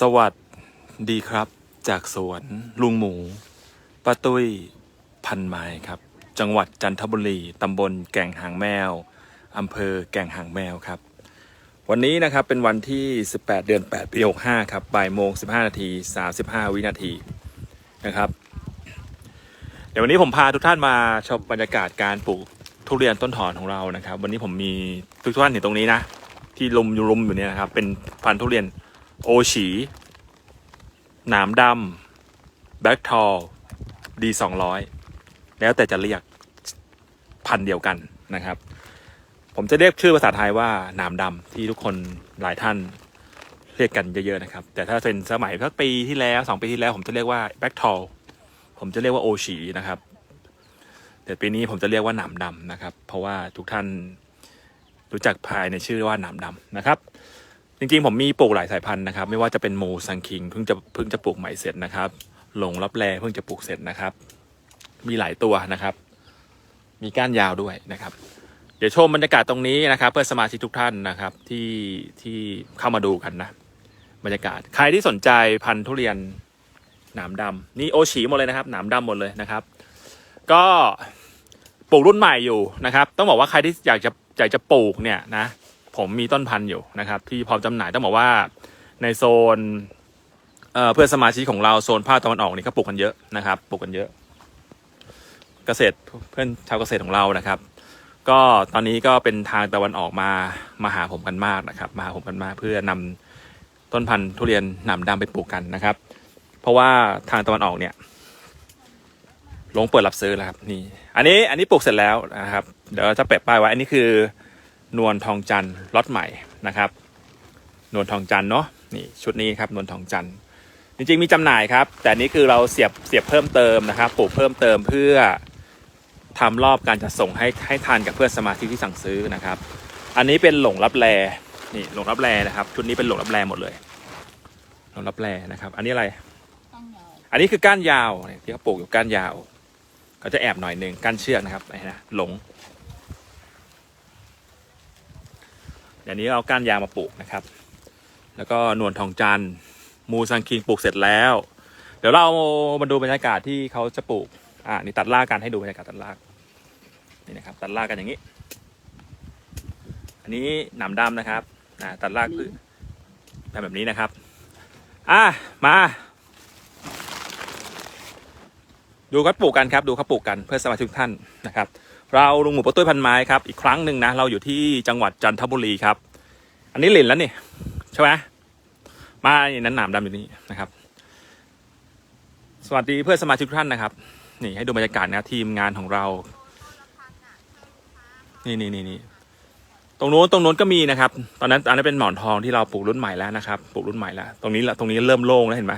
สวัสดีครับ จากสวนลุงหมูป้าตุ้ยพันไม้ครับ จังหวัดจันทบุรีตำบลแก่งหางแมวอำเภอแก่งหางแมวครับ วันนี้นะครับเป็นวันที่ 18 เดือน 8 ปี 65 ครับบ่ายโมง 15 นาที 35 วินาทีนะครับ เดี๋ยววันนี้ผมพาทุกท่านมาชมบรรยากาศการปลูกทุเรียนต้นถอนของเรานะครับ วันนี้ผมมีทุกท่านเห็นตรงนี้นะ ที่ลมอยู่ลมอยู่เนี่ยนะครับ เป็นพันธุ์ทุเรียน โอฉีหนามดำแบ็กทอลดีสองร้อยแล้วแต่จะเรียกพันเดียวกันนะครับ ผมจะเรียกชื่อภาษาไทยว่าหนามดำที่ทุกคนหลายท่านเรียกกันเยอะๆนะครับ แต่ถ้าเป็นสมัยสักปีที่แล้วสองปีที่แล้ว ผมจะเรียกว่าแบ็กทอลผมจะเรียกว่าโอฉีนะครับแต่ปีนี้ผมจะเรียกว่าหนามดำนะครับ เพราะว่าทุกท่านรู้จักภายในชื่อว่าหนามดำนะครับ จริงๆ ผมมีปลูกหลายสายพันธุ์นะครับ ไม่ว่าจะเป็นโมซังคิงเพิ่งจะเพิ่งจะปลูกใหม่เสร็จนะครับหลงรับแลเพิ่งจะปลูกเสร็จนะครับ มีหลายตัวนะครับ มีก้านยาวด้วยนะครับ เดี๋ยวชมบรรยากาศตรงนี้นะครับ เพื่อสมาชิกทุกท่านนะครับที่ที่เข้ามาดูกันนะบรรยากาศใครที่สนใจพันธุ์ทุเรียนหนามดำนี่โอฉีหมดเลยนะครับหนามดำหมดเลยนะครับ ก็ปลูกรุ่นใหม่อยู่นะครับ ต้องบอกว่าใครที่อยากจะอยากจะปลูกเนี่ยนะ ผมมีต้นพันธุ์อยู่นะครับ ที่พร้อมจำหน่ายต้องบอกว่าในโซนเเพื่อนสมาชิกของเราโซนภาคตะวันออกนี่ก็ปลูกกันเยอะนะครับปลูกกันเยอะ เกษตรเพื่อนชาวเกษตรของเรานะครับ ก็ตอนนี้ก็เป็นทางตะวันออกมามาหาผมกันมากนะครับ มาหาผมกันมากเพื่อนำต้นพันธุ์ทุเรียนหนามดำไปปลูกกันนะครับ เพราะว่าทางตะวันออกเนี่ยลงเปิดรับซื้อแล้วครับนี่ อันนี้อันนี้ปลูกเสร็จแล้วนะครับ เดี๋ยวจะแปะป้ายไว้อันนี้คือ นวลทองจันทร์ล็อตใหม่นะครับ นวลทองจันทร์เนาะนี่ชุดนี้ครับนวลทองจันทร์จริงๆมีจำหน่ายครับ แต่อันนี้คือเราเสียบเสียบเพิ่มเติมนะครับปลูกเพิ่มเติมเพื่อทำรอบการจัดส่งให้ให้ทานกับเพื่อนสมาชิกที่สั่งซื้อนะครับ อันนี้เป็นหลงรับแลนี่หลงรับแลนะครับ ชุดนี้เป็นหลงรับแลหมดเลย หลงรับแลนะครับ อันนี้อะไร อันนี้คือก้านยาวเนี่ยที่เขาปลูกอยู่ก้านยาวเขาจะแอบหน่อยหนึ่งก้านเชือกนะครับไอ้นะหลง เดี๋ยวนี้เอาก้านยางมาปลูกนะครับ แล้วก็นวลทองจันทร์มูซังคิงปลูกเสร็จแล้ว เดี๋ยวเรามาดูบรรยากาศที่เขาจะปลูกอ่านี่ตัดรากกันให้ดูบรรยากาศตัดรากนี่นะครับ ตัดรากกันอย่างนี้ อันนี้หนามดำนะครับอ่าตัดรากคือทำแบบนี้นะครับ อะมา ดูเขาปลูกกันครับ ดูเขาปลูกกันเพื่อสมาชิกทุกท่านนะครับ เราลุงหมูปะตุ้ยพันไม้ครับอีกครั้งหนึ่งนะเราอยู่ที่จังหวัดจันทบุรีครับ อันนี้หลินแล้วนี่ใช่ไหมมาในนั้นหนามดำอยู่นี่นะครับ สวัสดีเพื่อนสมาชิกทุกท่านนะครับ นี่ให้ดูบรรยากาศนะทีมงานของเรา นี่นี่นี่นี่ตรงโน้นตรงโน้นก็มีนะครับ ตอนนั้นอันนั้นเป็นหมอนทองที่เราปลูกรุ่นใหม่แล้วนะครับปลูกรุ่นใหม่แล้วตรงนี้ละตรงนี้เริ่มโล่งแล้วเห็นไหม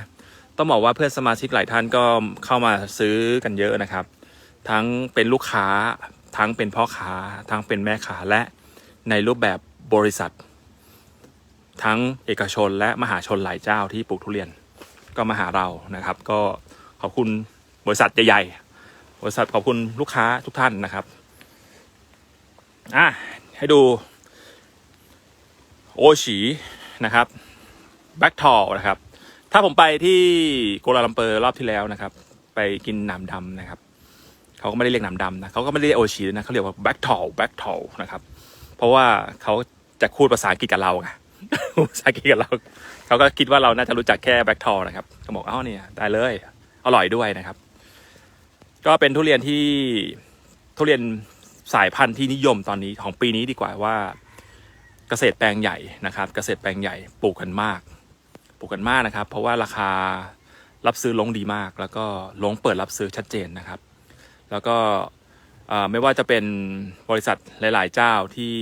ต้องบอกว่าเพื่อนสมาชิกหลายท่านก็เข้ามาซื้อกันเยอะนะครับ ทั้งเป็นลูกค้า ทั้งเป็นพ่อค้า ทั้งเป็นแม่ค้าและในรูปแบบบริษัท ทั้งเอกชนและมหาชนหลายเจ้าที่ปลูกทุเรียน ก็มาหาเรานะครับ ก็ขอบคุณบริษัทใหญ่ๆบริษัทขอบคุณลูกค้าทุกท่านนะครับอะให้ดูโอฉีนะครับแบ็กทอลนะครับ ถ้าผมไปที่โกลาลัมเปอร์รอบที่แล้วนะครับ ไปกินหนามดำนะครับ เขาก็ไม่ได้เรียกหนามดำนะเขาก็ไม่ได้เรียกโอชีนะเขาเรียกว่าแบ็กทอลแบ็กทอลนะครับ เพราะว่าเขาจะพูดภาษาอังกฤษกับเราไงภาษาอังกฤษกับเราเขาก็คิดว่าเราน่าจะรู้จักแค่แบ็กทอลนะครับเขาบอกอ้าวเนี่ยได้เลย อร่อยด้วยนะครับ ก็เป็นทุเรียนที่ทุเรียนสายพันธุ์ที่นิยมตอนนี้ของปีนี้ดีกว่าว่า เกษตรแปลงใหญ่นะครับ เกษตรแปลงใหญ่ปลูกกันมาก ปลูกกันมากนะครับ เพราะว่าราคารับซื้อลงดีมาก แล้วก็ลงเปิดรับซื้อชัดเจนนะครับ แล้วก็ไม่ว่าจะเป็นบริษัทหลาย ๆ เจ้าที่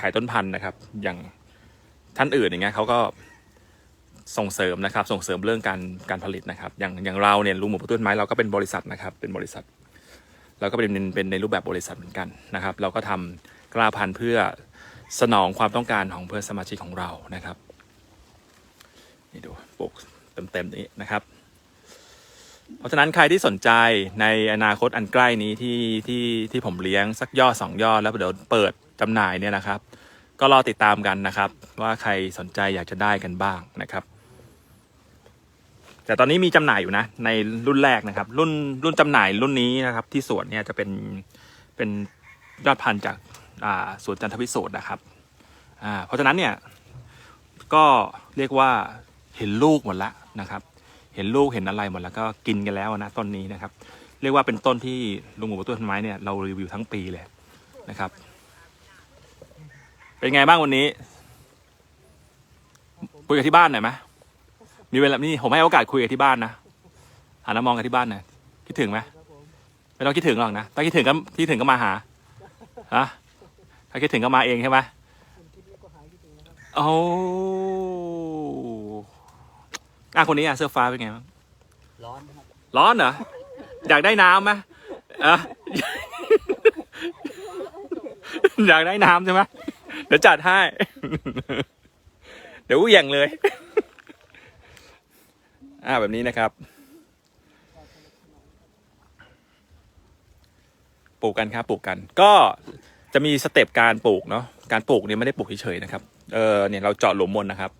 ขายต้นพันธุ์นะครับ อย่างท่านอื่นอย่างเงี้ยเขาก็ส่งเสริมนะครับ ส่งเสริมเรื่องการการผลิตนะครับ อย่างอย่างเราเนี่ยลุงหมูปต้นไม้เราก็เป็นบริษัทนะครับ เป็นบริษัทเราก็เป็นเป็นเป็นในรูปแบบบริษัทเหมือนกันนะครับ เราก็ทำกล้าพันธุ์เพื่อสนองความต้องการของเพื่อนสมาชิกของเรานะครับ นี่ดูปลูกเต็มๆนี้นะครับ เพราะฉะนั้นใครที่สนใจในอนาคตอันใกล้นี้ที่ที่ที่ผมเลี้ยงสักยอดสองยอดแล้วเดี๋ยวเปิดจำหน่ายเนี่ยนะครับ ก็รอติดตามกันนะครับ ว่าใครสนใจอยากจะได้กันบ้างนะครับ แต่ตอนนี้มีจำหน่ายอยู่นะ ในรุ่นแรกนะครับ รุ่นรุ่นจำหน่ายรุ่นนี้นะครับ ที่สวนเนี่ยจะเป็นเป็นยอดพันธุ์จากาสวนจันทวิโสดนะครับเพราะฉะนั้นเนี่ยก็เรียกว่าเห็นลูกหมดละนะครับ เห็นลูกเห็นอะไรหมดแล้วก็กินกันแล้วนะต้นนี้นะครับ เรียกว่าเป็นต้นที่ลุงหมูต้นไม้เนี่ยเรารีวิวทั้งปีเลยนะครับ เป็นไงบ้างวันนี้คุยกับที่บ้านหน่อยไหมมีเวลานี่ผมให้โอกาสคุยกับที่บ้านนะหันมามองกับที่บ้านหน่อยคิดถึงไหมไม่ต้องคิดถึงหรอกนะถ้าคิดถึงก็คิดถึงก็มาหาฮะถ้าคิดถึงก็มาเองใช่ไหมโอ้ อะคนนี้อะเสื้อฟ้าเป็นไงบ้างร้อนครับร้อนเหรอ อยากได้น้ำไหมอะอยากได้น้ำใช่ไหมเดี๋ยวจัดให้ เดี๋ยวเหวี่ยงเลย อ่าแบบนี้นะครับ ปลูกกันครับปลูกกัน ก็จะมีสเต็ปการปลูกเนาะการปลูกเนี่ยไม่ได้ปลูกเฉยๆนะครับ เออเนี่ยเราเจาะหลุมมนนะครับ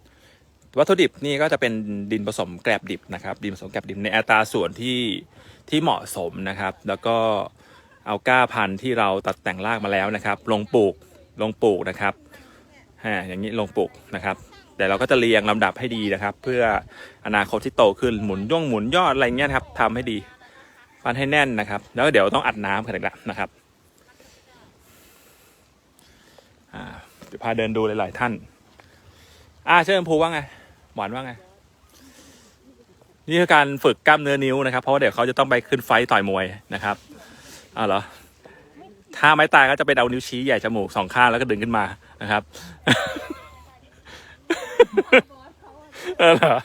วัตถุดิบนี่ก็จะเป็นดินผสมแกลบดิบนะครับดินผสมแกลบดิบในอัตราส่วนที่ที่เหมาะสมนะครับ แล้วก็เอาก้าพันธุ์ที่เราตัดแต่งรากมาแล้วนะครับ ลงปลูกลงปลูกนะครับฮะอย่างนี้ลงปลูกนะครับแต่เราก็จะเรียงลำดับให้ดีนะครับ เพื่ออนาคตที่โตขึ้นหมุนย่องหมุนยอดอะไรเงี้ยครับทำให้ดีปั้นให้แน่นนะครับ แล้วเดี๋ยวต้องอัดน้ำกันอีกแล้วนะครับอ่าเดี๋ยวพาเดินดูหลาย ๆ ท่าน อ่าเชิญภูว่าไง หวานว่าไง นี่คือการฝึกกล้ามเนื้อนิ้วนะครับ เพราะว่าเดี๋ยวเขาจะต้องไปขึ้นไฟต่อยมวยนะครับอ้าวเหรอถ้าไม้ตายก็จะเป็นเอานิ้วชี้ใหญ่จมูกสองข้างแล้วก็ดึงขึ้นมานะครับ เออเหรอ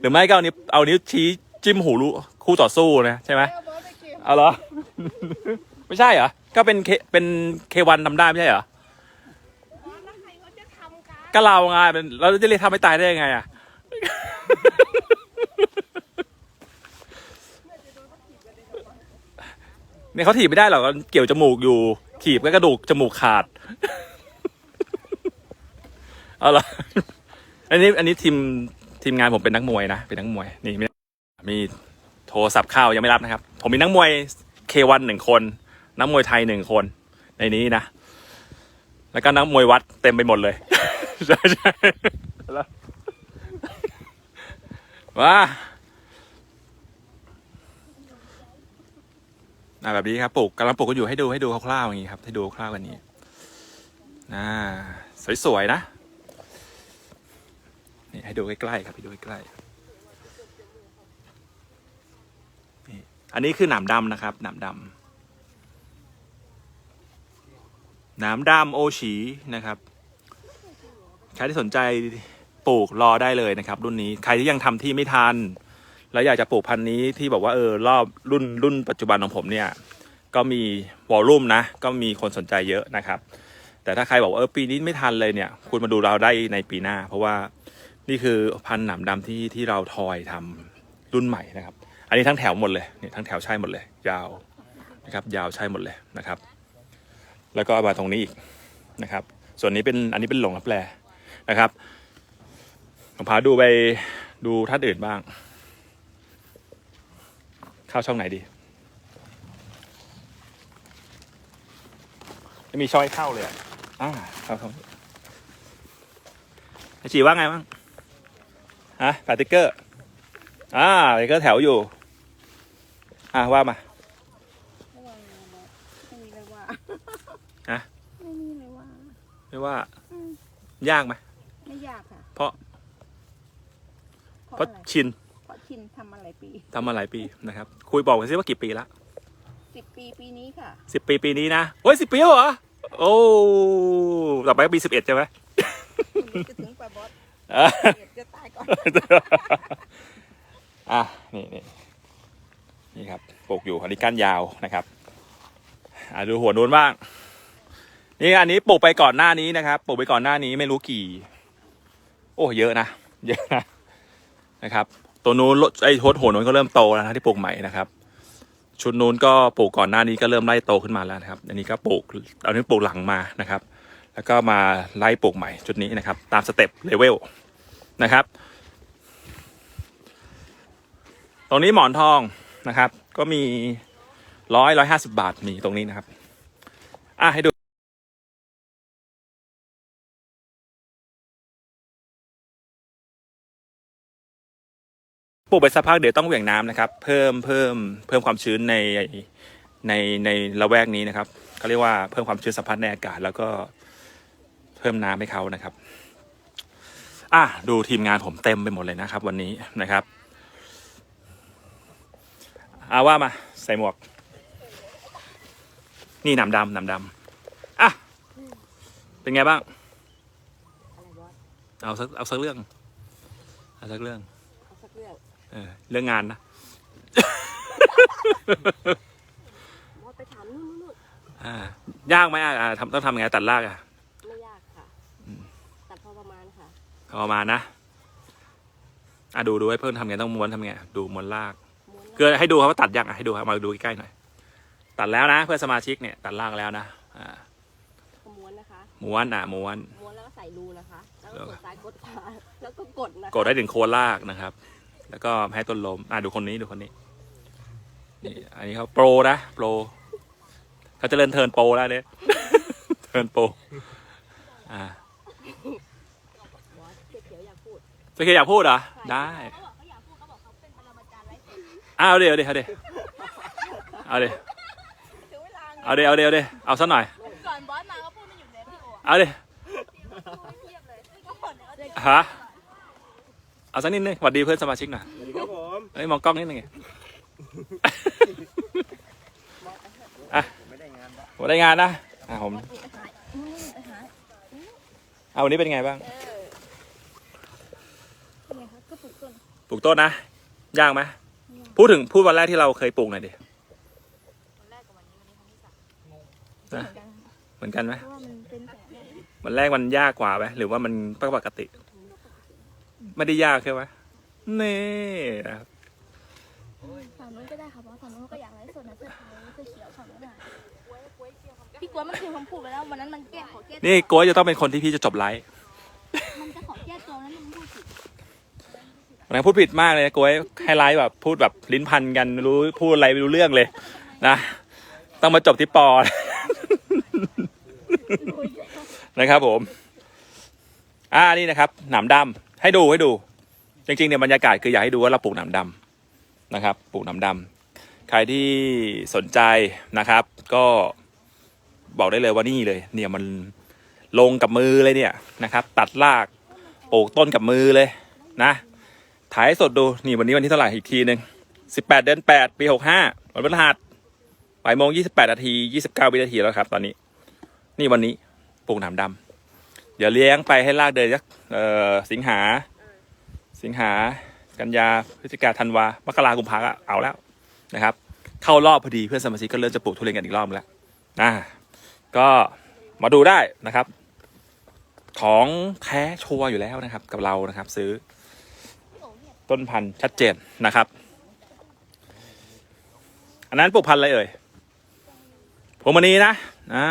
หรือไม่ก็เอานิ้วเอานิ้วชี้จิ้มหูรูคู่ต่อสู้นะใช่ไหมเอาเหรอ ไม่ใช่เหรอ ก็เป็นเคเป็นเควันทำได้ไม่ใช่เหรอก็เราไงเป็นเราจะเรียกทำให้ตายได้ยังไงอะ เนี่ยเขาถีบไม่ได้หรอกเกี่ยวจมูกอยู่ ถีบก็กระดูกจมูกขาด เอาละอันนี้อันนี้ทีมทีมงานผมเป็นนักมวยนะเป็นนักมวยนี่มีมีโทรศัพท์เข้ายังไม่รับนะครับ ผมมีนักมวยเควันหนึ่งคน นักมวยไทยหนึ่งคน ในนี้นะ แล้วก็นักมวยวัดเต็มไปหมดเลยใช่ใช่แล้วว้า อ่าแบบนี้ครับปลูกกำลังปลูกก็อยู่ให้ดูให้ดูคร่าวๆอย่างนี้ครับ ให้ดูคร่าวๆกันนี้อ่าสวยๆนะนี่ให้ดูใกล้ๆครับให้ดูใกล้ๆนี่อันนี้คือหนามดำนะครับหนามดำหนามดำโอชีนะครับใครที่สนใจปลูกรอได้เลยนะครับ รุ่นนี้ใครที่ยังทำที่ไม่ทัน แล้วอยากจะปลูกพันธุ์นี้ที่บอกว่าเออรอบรุ่นรุ่นปัจจุบันของผมเนี่ยก็มีวอลลุ่มนะ ก็มีคนสนใจเยอะนะครับ แต่ถ้าใครบอกเออปีนี้ไม่ทันเลยเนี่ย คุณมาดูเราได้ในปีหน้า เพราะว่านี่คือพันธุ์หนามดำที่ที่เราทอยทำรุ่นใหม่นะครับ อันนี้ทั้งแถวหมดเลยเนี่ยทั้งแถวใช่หมดเลย ยาวนะครับ ยาวใช่หมดเลยนะครับ แล้วก็มาตรงนี้อีกนะครับ ส่วนนี้เป็นอันนี้เป็นหลงรับแลนะครับผมพาดูไปดูท่านอื่นบ้าง เข้าช่องไหนดีไม่มีช่องให้เข้าเลยอะอ่าเข้าช่องนี้ไอจีว่าไงบ้างฮะปาติ๊กเกอร์อ่าปาติ๊กเกอร์แถวอยู่ อ่าว่ามาไม่มีเลยว่าฮะไม่มีเลยว่าไม่ว่าอืมยากไหมไม่ยากค่ะ เพราะ เพราะเพราะอะไรชินเพราะ ชินทำมาหลายปีทำมาหลายปีนะครับ คุยบอกกันซิว่ากี่ปีละสิบปีปีนี้ค่ะสิบปีปีนี้นะเฮ้ยสิบปีแล้วเหรอโอ้ต่อไปก็ปีสิบเอ็ดใช่ไหมจะถึงปลาบอสอะเดี๋ยวจะตายก่อนอะนี่นี่นี่ครับปลูกอยู่อันนี้ก้านยาวนะครับอะดูหัวนู้นบ้าง นี่อันนี้ปลูกไปก่อนหน้านี้นะครับปลูกไปก่อนหน้านี้ไม่รู้กี่ โอ้เยอะนะเยอะนะนะครับ ตัวนู้นไอ้ทดหัวนู้นก็เริ่มโตแล้วนะที่ปลูกใหม่นะครับ ชุดนู้นก็ปลูกก่อนหน้านี้ก็เริ่มไล่โตขึ้นมาแล้วนะครับ อันนี้ก็ปลูกเอานี้ปลูกหลังมานะครับ แล้วก็มาไล่ปลูกใหม่ชุดนี้นะครับ ตามสเต็ปเลเวลนะครับ ตรงนี้หมอนทองนะครับ ก็มีร้อยร้อยห้าสิบาทมีตรงนี้นะครับ อะให้ดู ลูกไปสักพักเดี๋ยวต้องเหวี่ยงน้ำนะครับ เพิ่มเพิ่มเพิ่มความชื้นในในในละแวกนี้นะครับเขาเรียกว่าเพิ่มความชื้นสัมพัทธ์ในอากาศ แล้วก็เพิ่มน้ำให้เขานะครับอะดูทีมงานผมเต็มไปหมดเลยนะครับ วันนี้นะครับอาว่ามาใส่หมวก นี่หนำดำหนำดำอะเป็นไงบ้าง เอาสักเอาสักเรื่อง เอาสักเรื่อง เรื่องเออเรื่องงานนะบอสไปถามนู่นนู่นอ่ายากไหมอะอ่าทำต้องทำยังไงตัดรากอะไม่ยากค่ะแต่พอประมาณค่ะเอาประมาณนะอะดูดูให้เพิ่มทำไงต้องม้วนทำไงดูม้วนราก ม้วนคือให้ดูครับว่าตัดยังอะให้ดูครับมาดูใกล้ๆหน่อยตัดแล้วนะ เพื่อนสมาชิกเนี่ย ตัดรากแล้วนะอ่าก็ม้วนนะคะ ม้วนอะม้วน ม้วนแล้วก็ใส่รูนะคะ แล้วแล้ก็วกดซ้ายกดขวาแล้วก็กดนะคะกดได้ถึงโคนรากนะครับ แล้วก็ให้ต้นลม อะดูคนนี้ดูคนนี้นี่อันนี้เขาโปรนะโปรเขาจะเล่นเทิร์นโปรแล้วเนี่ยเทิร์นโปรอ่าบอสเขียวๆอยากพูดจะเคยอยากพูดเหรอ ได้เขาบอกเขาอยากพูดเขาบอกเขาเป็นปรมาจารย์ไร้สดเอาเดี๋ยวเดี๋ยวเดี๋ยวเอาเดี๋ยวถึงเวลาไงเอาเดี๋ยวเอาเดี๋ยวเดี๋ยวเอาซะหน่อยก่อนบอสมาก็พูดไม่หยุดเลยพี่โอเอาเดี๋ยวเทียบเลยก็หมดเลยฮะ เอาสักนิดนึงสวัสดีเพื่อนสมาชิกหน่อยสวัสดีครับผมเอ้ยมองกล้องนิดนึงไงไม่ได้งานแล้วผมได้งานนะอะผมเอาวันนี้เป็นไงบ้างเป็นไงคะก็ปลูกต้นปลูกต้นนะยากไหมพูดถึงพูดวันแรกที่เราเคยปลูกหน่อยดิวันแรกกับวันนี้วันนี้ครั้งที่สามนะเหมือนกันไหมเพราะว่ามันเป็นแสงวันแรกมันยากกว่าไหมหรือว่ามันปกติ ไม่ได้ยากใช่ไหมนี่นะครับฝั่งนู้นก็ได้ค่ะเพราะฝั่งนู้นเขาก็อยากไลฟ์สดนะเสื้อขาวเสื้อเขียวฝั่งนู้นน่ะพี่กลัวมันคือคำพูดไปแล้ววันนั้นมันแก้ขอแก้ตัวนี่โก้ยจะต้องเป็นคนที่พี่จะจบไลฟ์มันจะขอแก้ตัวนั้นมันพูดผิดวันนั้นพูดผิดมากเลยนะโก้ยให้ไลฟ์แบบพูดแบบลิ้นพันกันไม่รู้พูดอะไรไม่รู้เรื่องเลย นะ ต้องมาจบที่ปอ นะครับผม อ่านี่นะครับ หนามดำ ให้ดูให้ดู จริงๆเนี่ยบรรยากาศคืออยากให้ดูว่าเราปลูกหนามดำนะครับ ปลูกหนามดำใครที่สนใจนะครับ ก็บอกได้เลยว่านี่เลย เนี่ยมันลงกับมือเลยเนี่ยนะครับ ตัดรากปลูกต้นกับมือเลยนะถ่ายสดดูนี่วันนี้วันที่เท่าไหร่อีกทีหนึ่งสิบแปดเดือนแปดปีหกห้าวันพฤหัสบ่ายโมงยี่สิบแปดนาทียี่สิบเก้าวินาทีแล้วครับ ตอนนี้ นี่วันนี้ปลูกหนามดำ เดี๋ยวเลี้ยงไปให้รากเดินสักสิงหา สิงหา กันยาพฤศจิกาธันวามกรากุมภาก็เอาแล้วนะครับ เข้ารอบพอดีเพื่อนสมาชิกก็เริ่มจะปลูกทุเรียนกันอีกรอบแล้วอ่าก็มาดูได้นะครับ ของแท้ชัวร์อยู่แล้วนะครับ กับเรานะครับ ซื้อต้นพันธุ์ชัดเจนนะครับ อันนั้นปลูกพันธุ์อะไรเอ่ยพวงมณีนะอ่า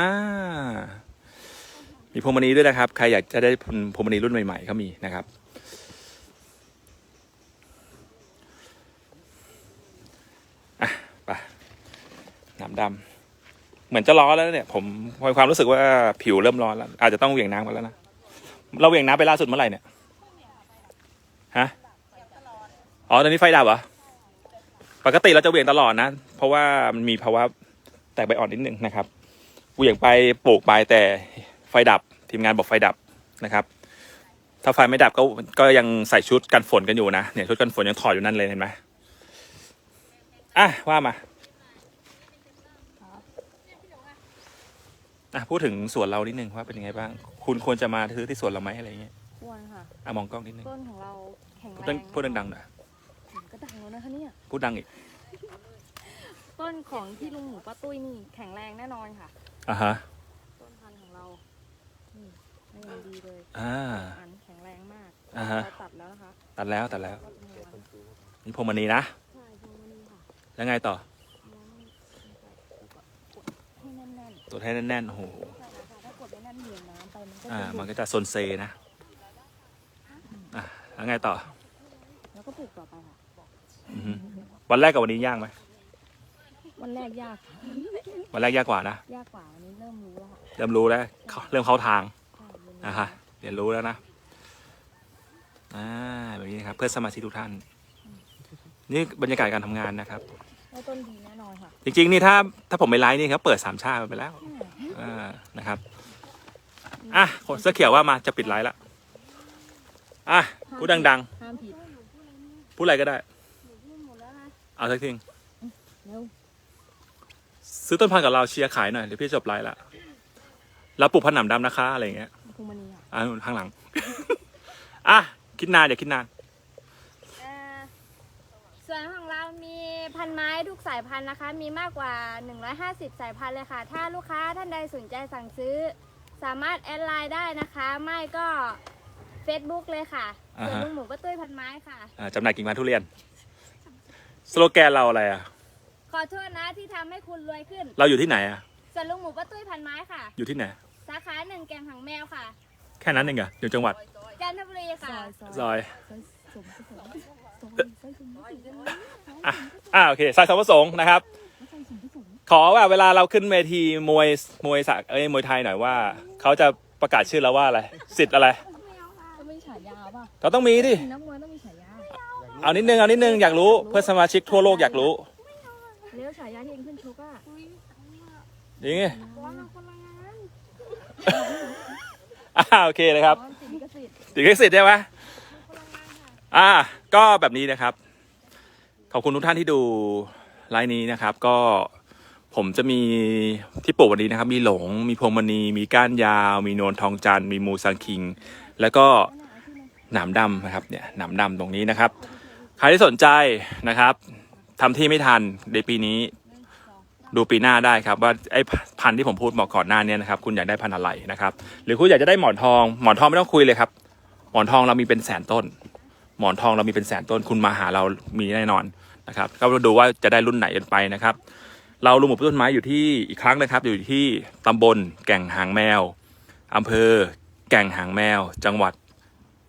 มีพวงมณีด้วยนะครับ ใครอยากจะได้พวงมณีรุ่นใหม่ๆก็มีนะครับไปน้ำดำเหมือนจะร้อนแล้วเนี่ย ผมมีความรู้สึกว่าผิวเริ่มร้อนแล้ว อาจจะต้องเหวี่ยงน้ำกันแล้วนะ เราเหวี่ยงน้ำไปล่าสุดเมื่อไหร่เนี่ย ฮะ อ๋อ ตอนนี้ไฟดับเหรอ ปกติเราจะเหวี่ยงตลอดนะ เพราะว่ามันมีภาวะแตกใบอ่อนนิดนึงนะครับเหวี่ยงไปปลูกไปแต่ ฟดับ ทีมงานบอกไฟดับนะครับ ถ้าไฟไม่ดับก็ก็ยังใส่ชุดกันฝนกันอยู่นะเนี่ยชุดกันฝนยังถอดอยู่นั่นเลยเห็นไหมอะว่ามาอะพูดถึงสวนเรานิดนึงว่าเป็นยังไงบ้าง คุณควรจะมาซื้อที่สวนเราไหมอะไรเงี้ยควรค่ะอะมองกล้องนิดนึงต้นของเราแข็งพูดแรดังงพูดดังๆหน่อยก็ดังแล้วนะคะเนี่ยพูดดังอีกต้นของที่ลุงหมูป้าตุ้ยนี่แข็งแรงแน่นอนค่ะ อะฮะ ต้นพันธุ์ของเรานี่ ไม่ยังดีเลยอ่า อันแข็งแรงมากอ่าฮะ เราตัดแล้วนะคะตัดแล้วตัดแล้ว ก็เป็นวันนี่พวงมณีนะ ใช่พวงนี้ค่ะแล้วไงต่อให้แน่นตัวให้แน่นๆโอ้โหๆใช่ค่ะถ้ากดไม่แน่นเหนียวน้ำไปมันก็อ่า จะหมัยุนดก็จะโซนเซนะ อะแล้วไงต่อแล้วก็ปลูกต่อไปค่ะ อือฮึวันแรกกับวันนี้ยากไหมวันแรกยากวันแรกยากกว่านะ ยากกว่าวันนี้เริ่มรู้แล้วค่ะ เริ่มรู้แล้วเข้าเริ่มเข้าทางใช่เรีย นรู้นะฮะเรียนรู้แล้วนะอ่าแบบนี้นะครับเพื่อนสมาชิกทุกท่าน นี่บรรยากาศการทำงานนะครับ ได้ต้นดีแน่นอนค่ะจริงๆนี่ถ้าถ้าผมไม่ไลฟ์นี่ครับเปิดสามชาติไปแล้วอ่านะครับอะคนเสื้อเขียวว่ามาจะปิดไลฟ์ละอะพูดดัง ห้ามผิดๆ พูดอะไรก็ได้หมดแล้วนะเอาสักทีเร็วซื้อต้นพันธุ์กับเราเชียร์ขายหน่อยเดี๋ยวพี่จบไลฟ์ละเราปลูกพันธุ์หนามดำนะคะอะไรอย่างเงี้ย ภูมินีอะอ่าข้างหลัง อะคิดนานอย่าคิดนาน เอ่อส่วนของเรามีพันไม้ทุกสายพันธุ์นะคะ มีมากกว่า 150 สายพันธุ์เลยค่ะ ถ้าลูกค้าท่านใดสนใจสั่งซื้อ สามารถแอดไลน์ได้นะคะ ไม่ก็ Facebook เลยค่ะอ่าส่วนฮะ ลุงหมูก็ตุ้ยพันไม้ค่ะ อ่าจำหน่ายกิ่งไม้ทุเรียน สโลแกนเราอะไรอะ ขอโทษนะที่ทำให้คุณรวยขึ้น เราอยู่ที่ไหนอะ ส่วนลุงหมูป้าตุ้ยพันไม้ค่ะ อยู่ที่ไหน สาขาหนึ่งแกงหังแมวค่ะ แค่นั้นเองเหรออยู่จังหวัดจันทบุรีซค่ะอยซอยซอยซอยสมผสมซอยซอยสมผสมอะอ่าโอเคสายสมประสงค์นะครับซอยสมผสมขอว่าเวลาเราขึ้นเวทีมวยมวยสักเอ้ยมวยไทยหน่อยว่าเขาจะประกาศชื่อเราว่าอะไรสิทธิ์อะไรก็ไม่ฉายาป่ะเราต้องมีดินักมวยต้องมีฉายาเอานิดนึงเอานิดนึงอยากรู้เพื่อนสมาชิกทั่วโลกอยากรู้เร็วฉายาที่เองขึ้นชกอะยังไง ว้าวคนละงาน อ่าโอเคเลยครับสิลิขสิทธิ์ติดลิขสิทธิ์ใช่ไหมอ่า ก็แบบนี้นะครับ ขอบคุณทุกท่านที่ดูไลน์นี้นะครับ ก็ผมจะมีที่ปลูกวันนี้นะครับ มีหลง มีพวงมณี มีก้านยาว มีโนนทองจันทร์มีมูซังคิง แล้วก็หนามดำนะครับ เนี่ยหนามดำตรงนี้นะครับ ใครที่สนใจนะครับทำที่ไม่ทันในปีนี้ ดูปีหน้าได้ครับว่าไอ้พันธุ์ที่ผมพูดมาก่อนหน้านี้นะครับคุณอยากได้พันธุ์อะไรนะครับ หรือคุณอยากจะได้หมอนทอง หมอนทองไม่ต้องคุยเลยครับ หมอนทองเรามีเป็นแสนต้น หมอนทองเรามีเป็นแสนต้น คุณมาหาเรามีแน่นอนนะครับ ก็ดูว่าจะได้รุ่นไหนกันไปนะครับ เราลุงหมูต้นไม้อยู่ที่อีกครั้งนะครับ อยู่ที่ตำบลแก่งหางแมวอำเภอ แก่งหางแมว จังหวัด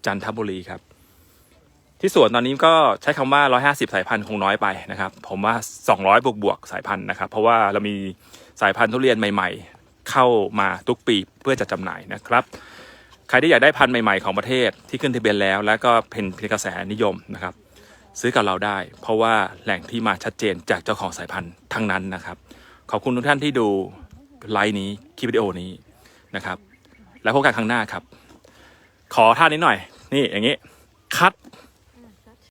จันทบุรีครับ ที่สวนตอนนี้ก็ใช้คำว่า 150 สายพันธุ์คงน้อยไปนะครับ ผมว่า 200 บวกบวกสายพันธุ์นะครับ เพราะว่าเรามีสายพันธุ์ทุเรียนใหม่ ๆ เข้ามาทุกปีเพื่อจะจำหน่ายนะครับ ใครที่อยากได้พันธุ์ใหม่ๆของประเทศที่ขึ้นทะเบียนแล้ว แล้วก็เป็นเป็นกระแสนิยมนะครับ ซื้อกับเราได้ เพราะว่าแหล่งที่มาชัดเจนจากเจ้าของสายพันธุ์ทั้งนั้นนะครับ ขอบคุณทุกท่านที่ดูไลฟ์นี้คลิปวิดีโอนี้นะครับ แล้วพบกันครั้งหน้าครับ ขอท่านี้หน่อย นี่อย่างนี้คัด